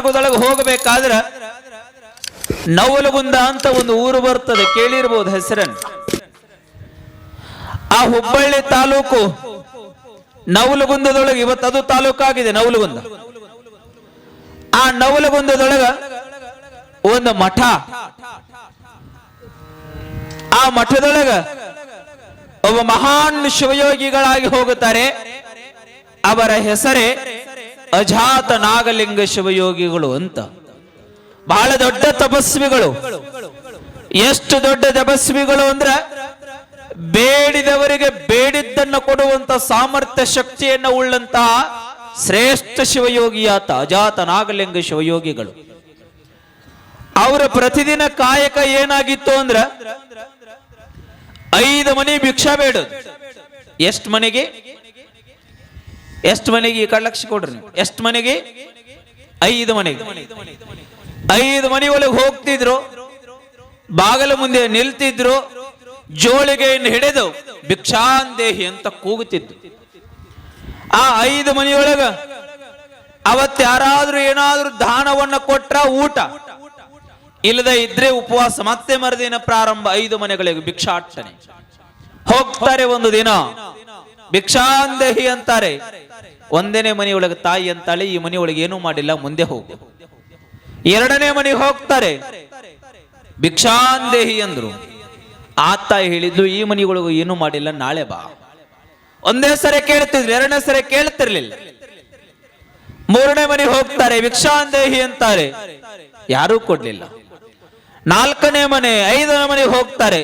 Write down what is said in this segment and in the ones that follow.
ಮಾರ್ಗದೊಳಗೆ ಹೋಗಬೇಕಾದ್ರ ನವಲಗುಂದ ಅಂತ ಒಂದು ಊರು ಬರ್ತದೆ, ಕೇಳಿರ್ಬೋದು ಹೆಸರನ್ನು. ಆ ಹುಬ್ಬಳ್ಳಿ ತಾಲೂಕು ನವಲಗುಂದದೊಳಗೆ, ಇವತ್ತು ಅದು ತಾಲೂಕಾಗಿದೆ ನವಲಗುಂದ. ಆ ನವಲಗುಂದದೊಳಗ ಒಂದು ಮಠ. ಆ ಮಠದೊಳಗ ಒಬ್ಬ ಮಹಾನ್ ಶಿವಯೋಗಿಗಳಾಗಿ ಹೋಗುತ್ತಾರೆ. ಅವರ ಹೆಸರೇ ಅಜಾತ ನಾಗಲಿಂಗ ಶಿವಯೋಗಿಗಳು ಅಂತ. ಬಹಳ ದೊಡ್ಡ ತಪಸ್ವಿಗಳು. ಎಷ್ಟು ದೊಡ್ಡ ತಪಸ್ವಿಗಳು ಅಂದ್ರೆ ಬೇಡಿದವರಿಗೆ ಬೇಡಿದ್ದನ್ನು ಕೊಡುವಂತ ಸಾಮರ್ಥ್ಯ ಶಕ್ತಿಯನ್ನ ಉಳ್ಳಂತಹ ಶ್ರೇಷ್ಠ ಶಿವಯೋಗಿಯಾತ ಅಜಾತ ನಾಗಲಿಂಗ ಶಿವಯೋಗಿಗಳು. ಅವರ ಪ್ರತಿದಿನ ಕಾಯಕ ಏನಾಗಿತ್ತು ಅಂದ್ರ ಐದು ಮನೆ ಭಿಕ್ಷಾ ಬೇಡ ಎಷ್ಟು ಮನೆಗೆ? ಎಷ್ಟು ಮನೆಗೆ ಲಕ್ಷ ಕೊಡ್ರಿ ನೀವು? ಎಷ್ಟು ಮನೆಗೆ? ಐದು ಮನೆಗೆ. ಐದು ಮನೆ ಒಳಗೆ ಹೋಗ್ತಿದ್ರು, ಬಾಗಲ ಮುಂದೆ ನಿಲ್ತಿದ್ರು, ಜೋಳಿಗೆಯನ್ನು ಹಿಡಿದು ಭಿಕ್ಷಾಂದೇಹಿ ಅಂತ ಕೂಗುತ್ತಿದ್ದು. ಆ ಐದು ಮನೆಯೊಳಗ ಅವತ್ತು ಯಾರಾದ್ರೂ ಏನಾದ್ರೂ ದಾನವನ್ನ ಕೊಟ್ರ ಊಟ. ಇಲ್ಲದೆ ಇದ್ರೆ ಉಪವಾಸ ಮತ್ತೆ ಮರದಿನ ಪ್ರಾರಂಭ ಐದು ಮನೆಗಳಿಗೆ ಭಿಕ್ಷಾಟನೆ. ಹೋಗ್ತಾರೆ ಒಂದು ದಿನ. ಭಿಕ್ಷಾಂದೇಹಿ ಅಂತಾರೆ ಒಂದನೇ ಮನೆಯೊಳಗೆ ತಾಯಿ ಅಂತಾಳೆ ಈ ಮನೆಯೊಳಗೆ ಏನೂ ಮಾಡಿಲ್ಲ, ಮುಂದೆ ಹೋಗು. ಎರಡನೇ ಮನೆಗೆ ಹೋಗ್ತಾರೆ. ಭಿಕ್ಷಾಂದೇಹಿ ಅಂದ್ರು. ತಾಯಿ ಹೇಳಿದ್ದು ಈ ಮನೆಯೊಳಗೂ ಏನೂ ಮಾಡಿಲ್ಲ, ನಾಳೆ ಬಾ. ಒಂದೇ ಸರಿ ಕೇಳ್ತಿದ್ರು, ಎರಡನೇ ಸರಿ ಕೇಳ್ತಿರ್ಲಿಲ್ಲ. ಮೂರನೇ ಮನೆಗೆ ಹೋಗ್ತಾರೆ, ಭಿಕ್ಷಾಂದೇಹಿ ಅಂತಾರೆ. ಯಾರೂ ಕೊಡ್ಲಿಲ್ಲ. ನಾಲ್ಕನೇ ಮನೆ, ಐದನೇ ಮನೆಗೆ ಹೋಗ್ತಾರೆ.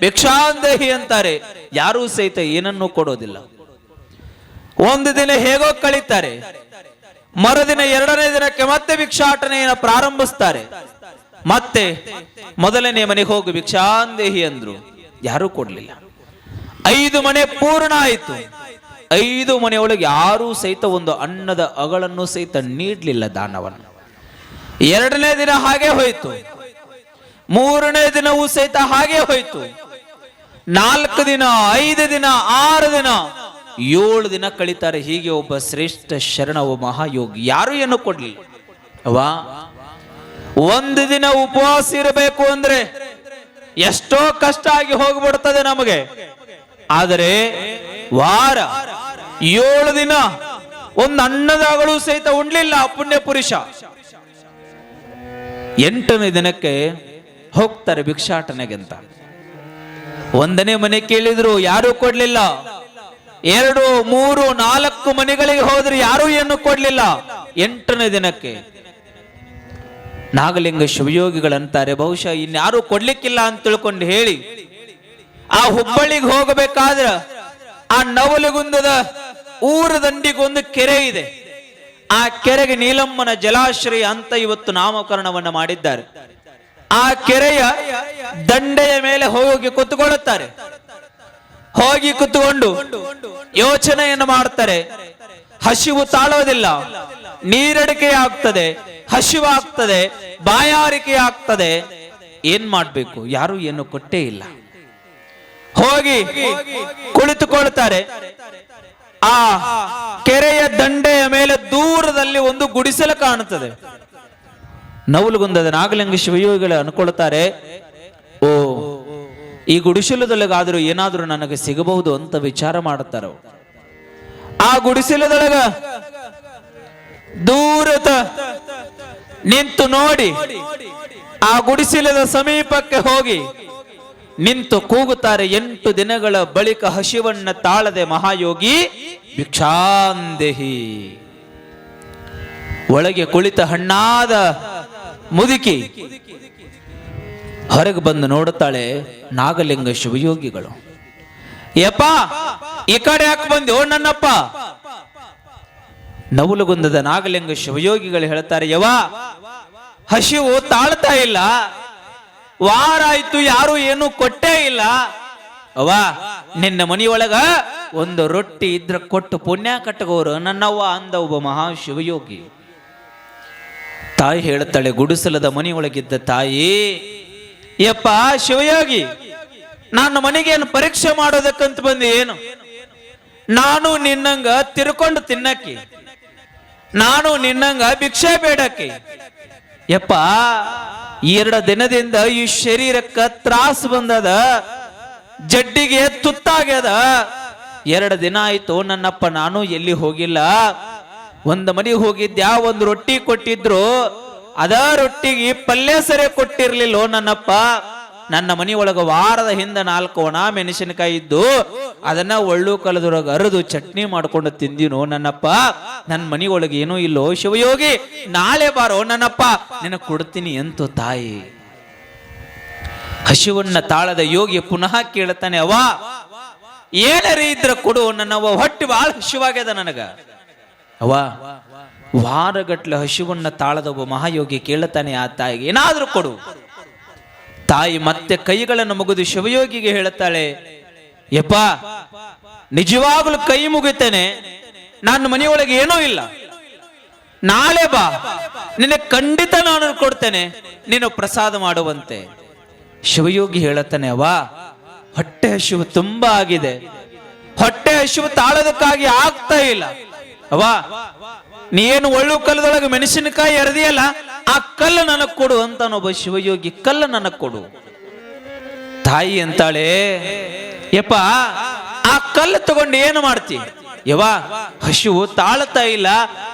ಭಿಕ್ಷಾಂದೇಹಿ ಅಂತಾರೆ. ಯಾರೂ ಸಹಿತ ಏನನ್ನೂ ಕೊಡೋದಿಲ್ಲ. ಒಂದು ದಿನ ಹೇಗೋ ಕಳೀತಾರೆ. ಮರುದಿನ ಎರಡನೇ ದಿನಕ್ಕೆ ಮತ್ತೆ ಭಿಕ್ಷಾಟನೆಯನ್ನು ಪ್ರಾರಂಭಿಸ್ತಾರೆ. ಮತ್ತೆ ಮೊದಲನೇ ಮನೆಗೆ ಹೋಗು ಭಿಕ್ಷಾಂದೇಹಿ ಅಂದ್ರು. ಯಾರೂ ಕೊಡ್ಲಿಲ್ಲ. ಐದು ಮನೆ ಪೂರ್ಣ ಆಯಿತು. ಐದು ಮನೆಯೊಳಗೆ ಯಾರೂ ಸಹಿತ ಒಂದು ಅನ್ನದ ಅಗಳನ್ನು ಸಹಿತ ನೀಡಲಿಲ್ಲ ದಾನವನ್ನು. ಎರಡನೇ ದಿನ ಹಾಗೆ ಹೋಯಿತು. ಮೂರನೇ ದಿನವೂ ಸಹಿತ ಹಾಗೆ ಹೋಯಿತು. ನಾಲ್ಕು ದಿನ, ಐದು ದಿನ, ಆರು ದಿನ ಏಳು ದಿನ ಕಳೀತಾರೆ, ಹೀಗೆ ಒಬ್ಬ ಶ್ರೇಷ್ಠ ಶರಣ ಮಹಾಯೋಗಿ. ಯಾರು ಏನು ಕೊಡ್ಲಿಲ್ಲ. ವಾ ಒಂದು ದಿನ ಉಪವಾಸ ಇರಬೇಕು ಅಂದ್ರೆ ಎಷ್ಟೋ ಕಷ್ಟ ಆಗಿ ಹೋಗ್ಬಿಡ್ತದೆ ನಮಗೆ. ಆದರೆ ವಾರ, ಏಳು ದಿನ ಒಂದು ಅನ್ನದಾಗಳು ಸಹಿತ ಉಣ್ಲಿಲ್ಲ ಪುಣ್ಯ ಪುರುಷ. ಎಂಟನೇ ದಿನಕ್ಕೆ ಹೋಗ್ತಾರೆ ಭಿಕ್ಷಾಟನೆಗೆ ಅಂತ. ಒಂದನೇ ಮನೆ ಕೇಳಿದ್ರು, ಯಾರು ಕೊಡ್ಲಿಲ್ಲ. ಎರಡು, ಮೂರು, ನಾಲ್ಕು ಮನೆಗಳಿಗೆ ಹೋದ್ರೆ ಯಾರೂ ಏನು ಕೊಡ್ಲಿಲ್ಲ? ಎಂಟನೇ ದಿನಕ್ಕೆ. ನಾಗಲಿಂಗ ಶಿವಯೋಗಿಗಳಂತಾರೆ ಬಹುಶಃ ಇನ್ಯಾರು ಕೊಡ್ಲಿಕ್ಕಿಲ್ಲ ಅಂತ ತಿಳ್ಕೊಂಡು ಹೇಳಿ, ಆ ಹುಬ್ಬಳ್ಳಿಗೆ ಹೋಗಬೇಕಾದ್ರ ಆ ನವಲಗುಂದದ ಊರ ದಂಡಿಗೊಂದು ಕೆರೆ ಇದೆ. ಆ ಕೆರೆಗೆ ನೀಲಮ್ಮನ ಜಲಾಶ್ರಯ ಅಂತ ಇವತ್ತು ನಾಮಕರಣವನ್ನ ಮಾಡಿದ್ದಾರೆ. ಆ ಕೆರೆಯ ದಂಡೆಯ ಮೇಲೆ ಹೋಗಿ ಕುತ್ಕೊಳ್ಳುತ್ತಾರೆ. ಹೋಗಿ ಕುತ್ಕೊಂಡು ಯೋಚನೆಯನ್ನು ಮಾಡ್ತಾರೆ. ಹಸಿವು ತಾಳೋದಿಲ್ಲ. ನೀರಡಿಕೆ ಆಗ್ತದೆ ಹಸಿವು ಆಗ್ತದೆ ಬಾಯಾರಿಕೆ ಆಗ್ತದೆ ಏನ್ ಮಾಡ್ಬೇಕು? ಯಾರು ಏನು ಕೊಟ್ಟೇ ಇಲ್ಲ. ಹೋಗಿ ಕುಳಿತುಕೊಳ್ತಾರೆ. ಆ ಕೆರೆಯ ದಂಡೆಯ ಮೇಲೆ ದೂರದಲ್ಲಿ ಒಂದು ಗುಡಿಸಲು ಕಾಣುತ್ತದೆ. ನವಲುಗುಂದದ ನಾಗಲಿಂಗ ಶಿವಯೋಗಿಗಳು ಅನ್ಕೊಳ್ತಾರೆ, ಓ ಈ ಗುಡಿಸಿಲದೊಳಗಾದರೂ ಏನಾದರೂ ನನಗೆ ಸಿಗಬಹುದು ಅಂತ ವಿಚಾರ ಮಾಡುತ್ತಾರ? ಆ ಗುಡಿಸಿಲದೊಳಗ ದೂರದ ನಿಂತು ನೋಡಿ, ಆ ಗುಡಿಸಲದ ಸಮೀಪಕ್ಕೆ ಹೋಗಿ ನಿಂತು ಕೂಗುತ್ತಾರೆ. ಎಂಟು ದಿನಗಳ ಬಳಿಕ ಹಸಿವನ್ನ ತಾಳದೆ ಮಹಾಯೋಗಿ, ಭಿಕ್ಷಾಂದೇಹಿ. ಒಳಗೆ ಕುಳಿತ ಹಣ್ಣಾದ ಮುದುಕಿ ಹೊರಗೆ ಬಂದು ನೋಡುತ್ತಾಳೆ ನಾಗಲಿಂಗ ಶಿವಯೋಗಿಗಳು. ಯಪ್ಪ, ಈ ಕಡೆ ಯಾಕೆ ಬಂದೆವು ನನ್ನಪ್ಪ. ನವಲುಗುಂದದ ನಾಗಲಿಂಗ ಶಿವಯೋಗಿಗಳು ಹೇಳ್ತಾರೆ ಯವ ಹಸಿವು ತಾಳ್ತಾ ಇಲ್ಲ. ವಾರ ಆಯ್ತು, ಯಾರು ಏನು ಕೊಟ್ಟೇ ಇಲ್ಲ. ಅವ್ವ, ನಿನ್ನ ಮನೆಯೊಳಗ ಒಂದು ರೊಟ್ಟಿ ಇದ್ರ ಕೊಟ್ಟು ಪುಣ್ಯ ಕಟ್ಟಗೋರು ನನ್ನವ್ವ ಅಂದ ಒಬ್ಬ ಮಹಾ ಶಿವಯೋಗಿ. ತಾಯಿ ಹೇಳ್ತಾಳೆ, ಗುಡಿಸಲದ ಮನೆಯೊಳಗಿದ್ದ ತಾಯಿ ಯಪ್ಪ ಶಿವಯೋಗಿ ನನ್ನ ಏನು ಪರೀಕ್ಷೆ ಮಾಡೋದಕ್ಕಂತ ಬಂದು ಏನು? ನಾನು ನಿನ್ನಂಗ ತಿರ್ಕೊಂಡು ತಿನ್ನಕ್ಕೆ, ನಾನು ನಿನ್ನಂಗ ಭಿಕ್ಷೆ ಬೇಡಕ್ಕೆ. ಯಪ್ಪ ಎರಡು ದಿನದಿಂದ ಈ ಶರೀರಕ್ಕ ತ್ರಾಸ ಬಂದದ, ಜಡ್ಡಿಗೆ ತುತ್ತಾಗ್ಯದ. ಎರಡು ದಿನ ಆಯ್ತು, ನನ್ನಪ್ಪ, ನಾನು ಎಲ್ಲಿ ಹೋಗಿಲ್ಲ? ಒಂದು ಮನೆಗೆ ಹೋಗಿದ್ಯಾ? ಒಂದು ರೊಟ್ಟಿ ಕೊಟ್ಟಿದ್ರು. ಅದ ರೊಟ್ಟಿಗೆ ಪಲ್ಯ ಸರಿ ಕೊಟ್ಟಿರ್ಲಿಲ್ಲೋ ನನ್ನಪ್ಪ. ನನ್ನ ಮನಿ ಒಳಗ ವಾರದ ಹಿಂದೆ ನಾಲ್ಕು ಒಣ ಮೆಣಸಿನಕಾಯಿ ಇದ್ದು, ಅದನ್ನ ಒಳ್ಳು ಕಲದೊಳಗ ಅರದು ಚಟ್ನಿ ಮಾಡ್ಕೊಂಡು ತಿಂದಿನೋ ನನ್ನಪ್ಪ. ನನ್ನ ಮನಿ ಒಳಗೆ ಏನೂ ಇಲ್ಲೋ ಶಿವಯೋಗಿ, ನಾಳೆ ಬಾರೋ ನನ್ನಪ್ಪ. ನಿನಗೆ ಕೊಡ್ತೀನಿ ಎಂತು ತಾಯಿ. ಹಸಿವನ್ನ ತಾಳದ ಯೋಗಿ ಪುನಃ ಕೇಳ್ತಾನೆ ಅವ ಏನರಿ ಇದ್ರ ಕೊಡು, ನನ್ನವ್ವ ಹೊಟ್ಟೆ ಬಹಳ ಹಸಿವಾಗ್ಯದ ನನಗ. ಅವ ವಾರಗಟ್ಲೆ ಹಸಿವನ್ನ ತಾಳದ ಒಬ್ಬ ಮಹಾಯೋಗಿ ಕೇಳುತ್ತಾನೆ ಆ ತಾಯಿಗೆ, ಏನಾದರೂ ಕೊಡು. ತಾಯಿ ಮತ್ತೆ ಕೈಗಳನ್ನು ಮುಗಿದು ಶಿವಯೋಗಿಗೆ ಹೇಳುತ್ತಾಳೆ ಯಪ್ಪ, ನಿಜವಾಗಲೂ ಕೈ ಮುಗಿತೇನೆ ನನ್ನ ಮನೆಯೊಳಗೆ ಏನೂ ಇಲ್ಲ. ನಾಳೆ ಬಾ, ನಿನಗೆ ಖಂಡಿತ ನಾನು ಕೊಡ್ತೇನೆ, ನೀನು ಪ್ರಸಾದ ಮಾಡುವಂತೆ. ಶಿವಯೋಗಿ ಹೇಳುತ್ತಾನೆ ವಾ ಹೊಟ್ಟೆ ಹಸಿವು ತುಂಬಾ ಆಗಿದೆ. ಹೊಟ್ಟೆ ಹಸಿವು ತಾಳೋದಕ್ಕಾಗಿ ಆಗ್ತಾ ಇಲ್ಲ. ಅವ್ವ ನೀನು ಒಳ್ಳು ಕಲ್ಲದೊಳಗೆ ಮೆಣಸಿನಕಾಯಿ ಎರದಿಯಲ್ಲ, ಆ ಕಲ್ಲು ನನಗೆ ಕೊಡು ಅಂತಾನೊಬ್ಬ ಶಿವಯೋಗಿ ಕಲ್ಲು ನನಗೆ ಕೊಡು. ತಾಯಿ ಅಂತಾಳೆ, ಯಪ್ಪ, ಆ ಕಲ್ಲು ತಗೊಂಡು ಏನು ಮಾಡ್ತಿ? ಯವಾ ಹಸಿವು ತಾಳ್ತಾ ಇಲ್ಲ,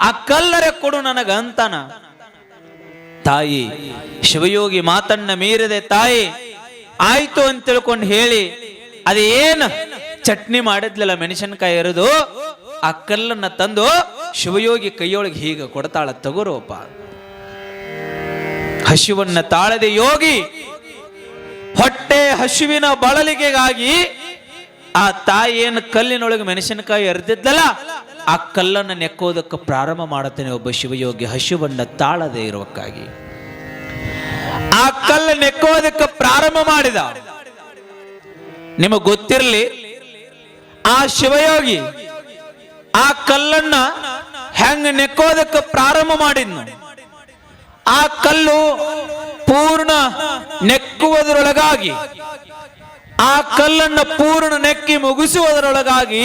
ಆ ಕಲ್ಲರೆ ಕೊಡು ನನಗ ಅಂತಾನ. ತಾಯಿ, ಶಿವಯೋಗಿ ಮಾತನ್ನ ಮೀರದೆ, ತಾಯಿ, ಆಯ್ತು ಅಂತ ತಿಳ್ಕೊಂಡು ಹೇಳಿ, ಅದೇನು ಚಟ್ನಿ ಮಾಡಿದ್ಲಲ್ಲ ಮೆಣಸಿನಕಾಯಿ ಎರೆದು, ಆ ಕಲ್ಲನ್ನ ತಂದು ಶಿವಯೋಗಿ ಕೈಯೊಳಗೆ ಹೀಗೆ ಕೊಡ್ತಾಳ ತಗೋರೋಪ ಹಸಿವನ್ನ ತಾಳದೆ ಯೋಗಿ, ಹೊಟ್ಟೆ ಹಸುವಿನ ಬಳಲಿಗೆಗಾಗಿ ಆ ತಾಯಿ ಏನು ಕಲ್ಲಿನೊಳಗೆ ಮೆಣಸಿನಕಾಯಿ ಎರೆದಿದ್ದಲ್ಲ, ಆ ಕಲ್ಲನ್ನು ನೆಕ್ಕೋದಕ್ಕೆ ಪ್ರಾರಂಭ ಮಾಡುತ್ತಾನೆ ಒಬ್ಬ ಶಿವಯೋಗಿ ಹಸುವನ್ನ ತಾಳದೆ ಇರುವಕ್ಕಾಗಿ. ಆ ಕಲ್ಲು ನೆಕ್ಕೋದಕ್ಕೆ ಪ್ರಾರಂಭ ಮಾಡಿದ. ನಿಮಗೆ ಗೊತ್ತಿರಲಿ, ಆ ಶಿವಯೋಗಿ ಆ ಕಲ್ಲನ್ನ ಹೆಂಗ ನೆಕ್ಕೋದಕ್ಕೆ ಪ್ರಾರಂಭ ಮಾಡಿದ್ನು. ಆ ಕಲ್ಲು ಪೂರ್ಣ ನೆಕ್ಕುವುದರೊಳಗಾಗಿ, ಆ ಕಲ್ಲನ್ನ ಪೂರ್ಣ ನೆಕ್ಕಿ ಮುಗಿಸುವುದರೊಳಗಾಗಿ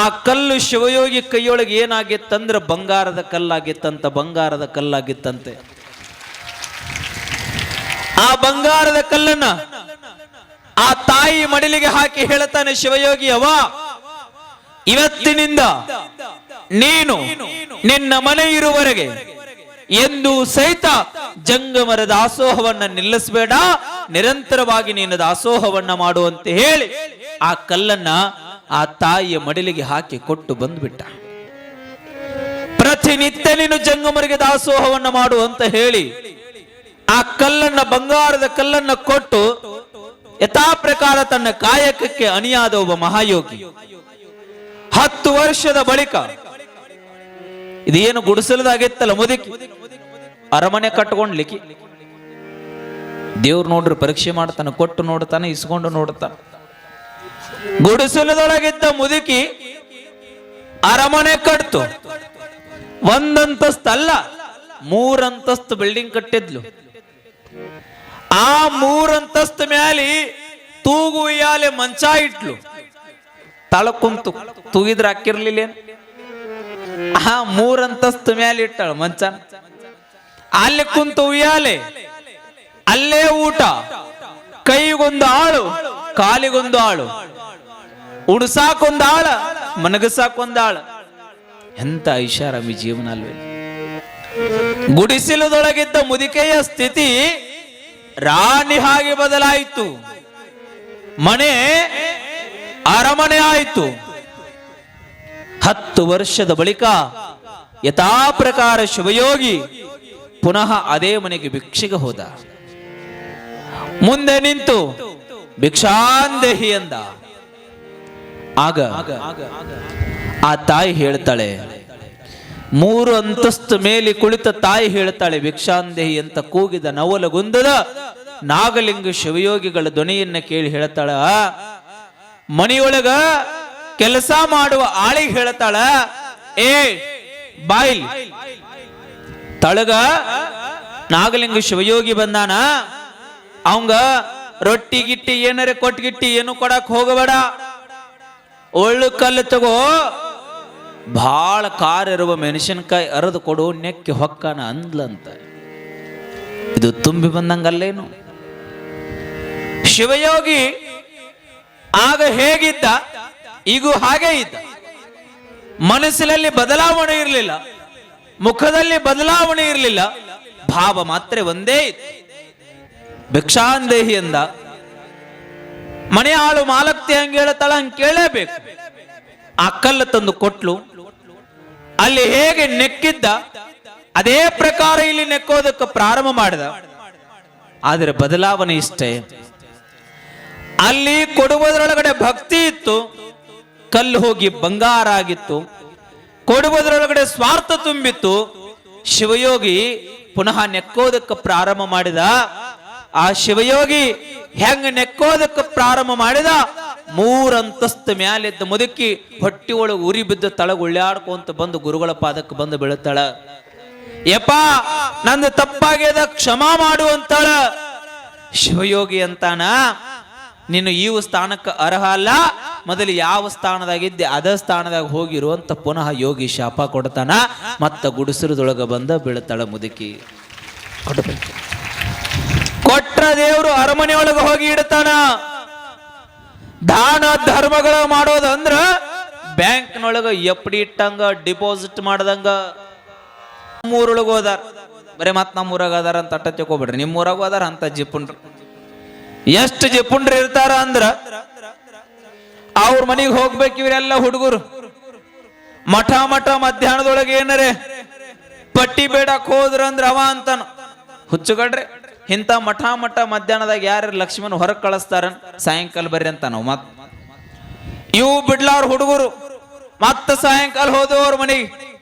ಆ ಕಲ್ಲು ಶಿವಯೋಗಿ ಕೈಯೊಳಗೆ ಏನಾಗಿತ್ತಂದ್ರೆ ಬಂಗಾರದ ಕಲ್ಲಾಗಿತ್ತಂತ, ಬಂಗಾರದ ಕಲ್ಲಾಗಿತ್ತಂತೆ. ಆ ಬಂಗಾರದ ಕಲ್ಲನ್ನ ಆ ತಾಯಿ ಮಡಿಲಿಗೆ ಹಾಕಿ ಹೇಳ್ತಾನೆ, ಶಿವಯೋಗಿ ಅವ ಇವತ್ತಿನಿಂದ ನೀನು ನಿನ್ನ ಮನೆ ಇರುವವರೆಗೆ ಎಂದು ಸಹಿತ ಜಂಗಮರ ದಾಸೋಹವನ್ನ ನಿಲ್ಲಿಸಬೇಡ, ನಿರಂತರವಾಗಿ ನೀನು ದಾಸೋಹವನ್ನ ಮಾಡುವಂತೆ ಹೇಳಿ ಆ ಕಲ್ಲನ್ನ ಆ ತಾಯಿಯ ಮಡಿಲಿಗೆ ಹಾಕಿ ಕೊಟ್ಟು ಬಂದ್ಬಿಟ್ಟ. ಪ್ರತಿನಿತ್ಯ ನೀನು ಜಂಗಮರಿಗೆ ದಾಸೋಹವನ್ನ ಮಾಡು ಅಂತ ಹೇಳಿ ಆ ಕಲ್ಲನ್ನ, ಬಂಗಾರದ ಕಲ್ಲನ್ನ ಕೊಟ್ಟು ಯಥಾ ಪ್ರಕಾರ ತನ್ನ ಕಾಯಕಕ್ಕೆ ಅಣಿಯಾದ ಒಬ್ಬ ಮಹಾಯೋಗಿ ಹತ್ತು ವರ್ಷದ ಬಳಿಕ ಇದೇನು ಗುಡಿಸಲದಾಗಿತ್ತಲ್ಲ ಮುದುಕಿ? ಅರಮನೆ ಕಟ್ಕೊಂಡ್ಲಿಕ್ಕೆ. ದೇವ್ರು ನೋಡ್ರಿ ಪರೀಕ್ಷೆ ಮಾಡ್ತಾನೆ, ಕೊಟ್ಟು ನೋಡ್ತಾನೆ, ಇಸ್ಕೊಂಡು ನೋಡ್ತಾನೆ. ಗುಡಿಸಲದೊಳಗಿದ್ದ ಮುದುಕಿ ಅರಮನೆ ಕಟ್ತು. ಒಂದಂತಸ್ತ ಅಲ್ಲ, ಮೂರಂತಸ್ತು ಬಿಲ್ಡಿಂಗ್ ಕಟ್ಟಿದ್ಲು. ಆ ಮೂರಂತಸ್ತು ಮ್ಯಾಲಿ ತೂಗು ಉಯ್ಯಾಲೆ ಮಂಚ ಇಟ್ಲು. ತಳ ಕುಂತು ತೂಗಿದ್ರ ಹಾಕಿರ್ಲಿಲ್ಲ? ಆ ಮೂರಂತಸ್ತು ಮ್ಯಾಲೆ ಇಟ್ಟಳ ಮಂಚ ಅಲ್ಲಿ ಕುಂತು ಉಯ್ಯಾಲೆ. ಅಲ್ಲೇ ಊಟ. ಕೈಗೊಂದು ಆಳು, ಕಾಲಿಗೊಂದು ಆಳು. ಉಡ್ಸಾಕೊಂದು ಆಳ ಮನಗಸಾಕೊಂದು ಆಳ ಎಂತ ಐಷಾರಾಮಿ ಜೀವನ ಅಲ್ವೇ. ಗುಡಿಸಿಲದೊಳಗಿದ್ದ ಮುದಿಕೆಯ ಸ್ಥಿತಿ ರಾಣಿ ಹಾಗೆ ಬದಲಾಯಿತು. ಮನೆ ಅರಮನೆ ಆಯಿತು. ಹತ್ತು ವರ್ಷದ ಬಳಿಕ ಯಥಾ ಪ್ರಕಾರ ಶಿವಯೋಗಿ ಪುನಃ ಅದೇ ಮನೆಗೆ ಭಿಕ್ಷೆಗೆ ಹೋದ. ಮುಂದೆ ನಿಂತು ಭಿಕ್ಷಾಂದೇಹಿ ಎಂದ. ಆಗ ಆ ತಾಯಿ ಹೇಳ್ತಾಳೆ, ಮೂರು ಅಂತಸ್ತು ಮೇಲೆ ಕುಳಿತ ತಾಯಿ ಹೇಳ್ತಾಳೆ, ಭಿಕ್ಷಾಂದೇಹಿ ಅಂತ ಕೂಗಿದ ನವಲಗುಂದದ ನಾಗಲಿಂಗ ಶಿವಯೋಗಿಗಳ ಧ್ವನಿಯನ್ನ ಕೇಳಿ ಹೇಳ್ತಾಳ ಮನೆಯೊಳಗ ಕೆಲಸ ಮಾಡುವ ಆಳಿಗೆ ಹೇಳ್ತಾಳ, ಏ, ಬಾಯಿಲ್. ತಳಗ ನಾಗಲಿಂಗ ಶಿವಯೋಗಿ ಬಂದಾನ, ಅವಂಗ ರೊಟ್ಟಿ ಗಿಟ್ಟಿ ಏನಾರ ಕೊಟ್ಗಿಟ್ಟಿ ಏನು ಕೊಡಕ್ ಹೋಗಬೇಡ. ಒಳ್ಳು ಕಲ್ಲು ತಗೋ. ಭಾಳ ಕಾರ್ ಇರುವ ಮೆಣಸಿನಕಾಯಿ ಅರದು ಕೊಡು, ನೆಕ್ಕಿ ಹೊಕ್ಕನ ಅಂದ್ಲಂತ. ಇದು ತುಂಬಿ ಬಂದಂಗಲ್ಲೇನು? ಶಿವಯೋಗಿ ಆಗ ಹೇಗಿದ್ದ? ಈಗೂ ಹಾಗೆ ಇದ್ದ. ಮನಸ್ಸಿನಲ್ಲಿ ಬದಲಾವಣೆ ಇರಲಿಲ್ಲ. ಮುಖದಲ್ಲಿ ಬದಲಾವಣೆ ಇರಲಿಲ್ಲ. ಭಾವ ಮಾತ್ರ ಒಂದೇ ಇತ್ತು. ಭಿಕ್ಷಾಂದೇಹಿ ಎಂದ. ಮನೆ ಆಳು ಮಾಲಕ್ತಿ ಹಂಗೆ ಹೇಳ್ತಾಳ, ಹಂಗೆ ಕೇಳಬೇಕು. ಆ ಕಲ್ಲು ತಂದು ಕೊಟ್ಲು. ಅಲ್ಲಿ ಹೇಗೆ ನೆಕ್ಕಿದ್ದ? ಅದೇ ಪ್ರಕಾರ ಇಲ್ಲಿ ನೆಕ್ಕೋದಕ್ಕೆ ಪ್ರಾರಂಭ ಮಾಡಿದ. ಆದರೆ ಬದಲಾವಣೆ ಇಷ್ಟೇ. ಅಲ್ಲಿ ಕೊಡುವುದರೊಳಗಡೆ ಭಕ್ತಿ ಇತ್ತು, ಕಲ್ಲು ಹೋಗಿ ಬಂಗಾರ ಆಗಿತ್ತು. ಕೊಡುವುದರೊಳಗಡೆ ಸ್ವಾರ್ಥ ತುಂಬಿತ್ತು. ಶಿವಯೋಗಿ ಪುನಃ ನೆಕ್ಕೋದಕ್ಕೆ ಪ್ರಾರಂಭ ಮಾಡಿದ. ಆ ಶಿವಯೋಗಿ ಹೆಂಗ ನೆಕ್ಕೋದಕ್ಕೆ ಪ್ರಾರಂಭ ಮಾಡಿದ? ಮೂರಂತಸ್ತು ಮ್ಯಾಲಿದ್ದ ಮುದುಕಿ ಹೊಟ್ಟಿ ಒಳಗೆ ಉರಿ ಬಿದ್ದ ತಳಗ ಉಳ್ಳಾಡ್ಕೊಂತ ಬಂದು ಗುರುಗಳ ಪಾದಕ್ಕೆ ಬಂದು ಬೀಳುತ್ತಾಳ ಯಪ್ಪ, ನಂದು ತಪ್ಪಾಗ್ಯದ, ಕ್ಷಮಾ ಮಾಡುವಂತಾಳ ಶಿವಯೋಗಿ ಅಂತಾನ ನೀನು ಈ ಸ್ಥಾನಕ್ಕೆ ಅರ್ಹ ಅಲ್ಲ ಮೊದಲು ಯಾವ ಸ್ಥಾನದಾಗಿದ್ದೆ ಅದ ಸ್ಥಾನದಾಗ ಹೋಗಿರುವಂತ ಪುನಃ ಯೋಗಿ ಶಾಪ ಕೊಡ್ತಾನ. ಮತ್ತ ಗುಡಿಸಿರದೊಳಗ ಬಂದ ಬೀಳ್ತಾಳ ಮುದುಕಿ. ಕೊಟ್ರ ದೇವರು ಅರಮನೆ ಒಳಗೆ ಹೋಗಿ ಇಡ್ತಾನ. ದಾನ ಧರ್ಮಗಳ ಮಾಡೋದಂದ್ರ ಬ್ಯಾಂಕ್ನೊಳಗ ಎಫ್ಡಿ ಇಟ್ಟಂಗ, ಡಿಪಾಸಿಟ್ ಮಾಡ್ದಂಗ. ನಮ್ಮೂರೊಳಗ ಹೋದಾರ. ಬರೀ ಮತ್ ನಮ್ಮೂರಾಗ ಅದಾರ ಅಂತ ಅಟ್ಟ ತಿಳ್ಕೊಬೇಡ್ರಿ. ನಿಮ್ಮೂರಾಗ ಹೋದಾರ ಅಂತ ಜಿಪ್ಪುಂಡ್ರು ಎಷ್ಟು ಜಪುಂಡ್ರಿ ಇರ್ತಾರ ಅಂದ್ರ ಅವ್ರ ಮನೆಗೆ ಹೋಗ್ಬೇಕು ಇವರೆಲ್ಲ ಹುಡುಗರು. ಮಠ ಮಠ ಮಧ್ಯಾಹ್ನದೊಳಗೆ ಏನರೆ? ಪಟ್ಟಿ ಬೇಡಕ್ ಹೋದ್ರ ಅಂದ್ರ ಅವ ಅಂತಾನ. ಹುಚ್ಚುಗಡ್ರಿ ಇಂಥ ಮಠ ಮಠ ಮಧ್ಯಾಹ್ನದಾಗ ಯಾರು ಲಕ್ಷ್ಮಣ ಹೊರಗೆ ಕಳಿಸ್ತಾರ ಸಾಯಂಕಾಲ ಬರ್ರಿ ಅಂತ ನಾವು ಮತ್. ಇವು ಬಿಡ್ಲಾರ ಹುಡುಗರು. ಮತ್ತ ಸಾಯಂಕಾಲ ಹೋದವ್ರ ಮನೆಗೆ.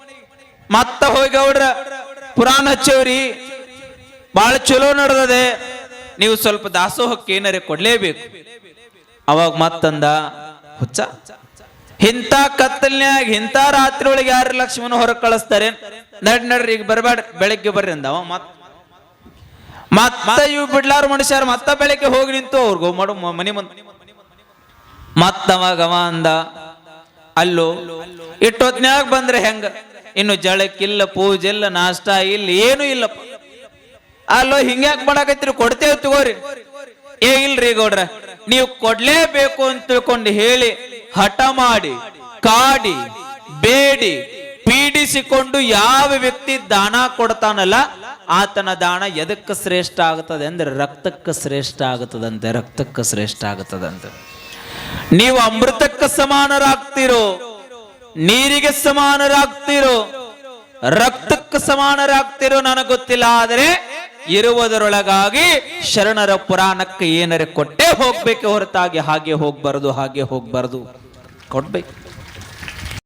ಮತ್ತ ಹೋಗಿ ಗೌಡ್ರ ಪುರಾಣ ಹಚ್ಚವ್ರಿ. ಭಾಳ ಚಲೋ ನಡೆದದೆ. ನೀವು ಸ್ವಲ್ಪ ದಾಸೋಹಕ್ಕೆ ಏನಾರೆ ಕೊಡ್ಲೇಬೇಕು. ಅವಾಗ ಮತ್ತಂದ, ಹುಚ್ಚ. ಇಂಥ ಕತ್ತಲ್ನ್ಯಾಗ, ಇಂಥ ರಾತ್ರಿ ಒಳಗೆ ಯಾರು ಲಕ್ಷ್ಮಣ ಹೊರ ಕಳಿಸ್ತಾರೆ? ನಡ್, ನಡ್ರಿ, ಈಗ ಬರಬೇಡ ಬೆಳಗ್ಗೆ ಬರ್ರಿ ಅಂದವ ಮತ್. ಮತ್ತ ಇವ್ ಬಿಡ್ಲಾರ ಮನುಷ್ಯರು ಮತ್ತ ಬೆಳಗ್ಗೆ ಹೋಗಿ ನಿಂತು ಅವ್ರಿಗೂ ಮಾಡು ಮನಿ ಮುಂದೆ. ಮತ್ತವಾಗ ಅವ ಅಂದ, ಅಲ್ಲೋ, ಇಟ್ಟೊತ್ನ್ಯಾಗ ಬಂದ್ರೆ ಹೆಂಗ? ಇನ್ನು ಜಳಕ್ಕಿಲ್ಲ ಪೂಜೆ ಇಲ್ಲ ನಾಷ್ಟ ಇಲ್ಲ, ಏನು ಇಲ್ಲಪ್ಪ. ಅಲ್ಲೋ ಹಿಂಗ್ಯಾಕ್ ಮಾಡಾಕತ್ತೀರಿ? ಕೊಡ್ತೇವ್ ತಗೋರಿ. ಏ, ಇಲ್ರಿ ಗೌಡ್ರ, ನೀವು ಕೊಡ್ಲೇಬೇಕು ಅಂತ ತಿಳ್ಕೊಂಡು ಹೇಳಿ, ಹಠ ಮಾಡಿ, ಕಾಡಿ, ಬೇಡಿ, ಪೀಡಿಸಿಕೊಂಡು ಯಾವ ವ್ಯಕ್ತಿ ದಾನ ಕೊಡ್ತಾನಲ್ಲ, ಆತನ ದಾನ ಎದಕ್ಕೆ ಶ್ರೇಷ್ಠ ಆಗುತ್ತದೆ ಅಂದ್ರೆ ರಕ್ತಕ್ಕೆ ಶ್ರೇಷ್ಠ ಆಗುತ್ತದಂತೆ ರಕ್ತಕ್ಕೆ ಶ್ರೇಷ್ಠ ಆಗುತ್ತದಂತೆ ನೀವು ಅಮೃತಕ್ಕೆ ಸಮಾನರಾಗ್ತಿರೋ, ನೀರಿಗೆ ಸಮಾನರಾಗ್ತಿರೋ, ರಕ್ತಕ್ಕೆ ಸಮಾನರಾಗ್ತಿರೋ ನನಗೆ ಗೊತ್ತಿಲ್ಲ, ಆದರೆ ಇರುವುದರೊಳಗಾಗಿ ಶರಣರ ಪುರಾಣಕ್ಕೆ ಏನರೆ ಕೊಟ್ಟೇ ಹೋಗ್ಬೇಕು ಹೊರತಾಗಿ ಹಾಗೆ ಹೋಗ್ಬಾರ್ದು ಹಾಗೆ ಹೋಗ್ಬಾರ್ದು. ಕೊಡ್ಬೇಕು.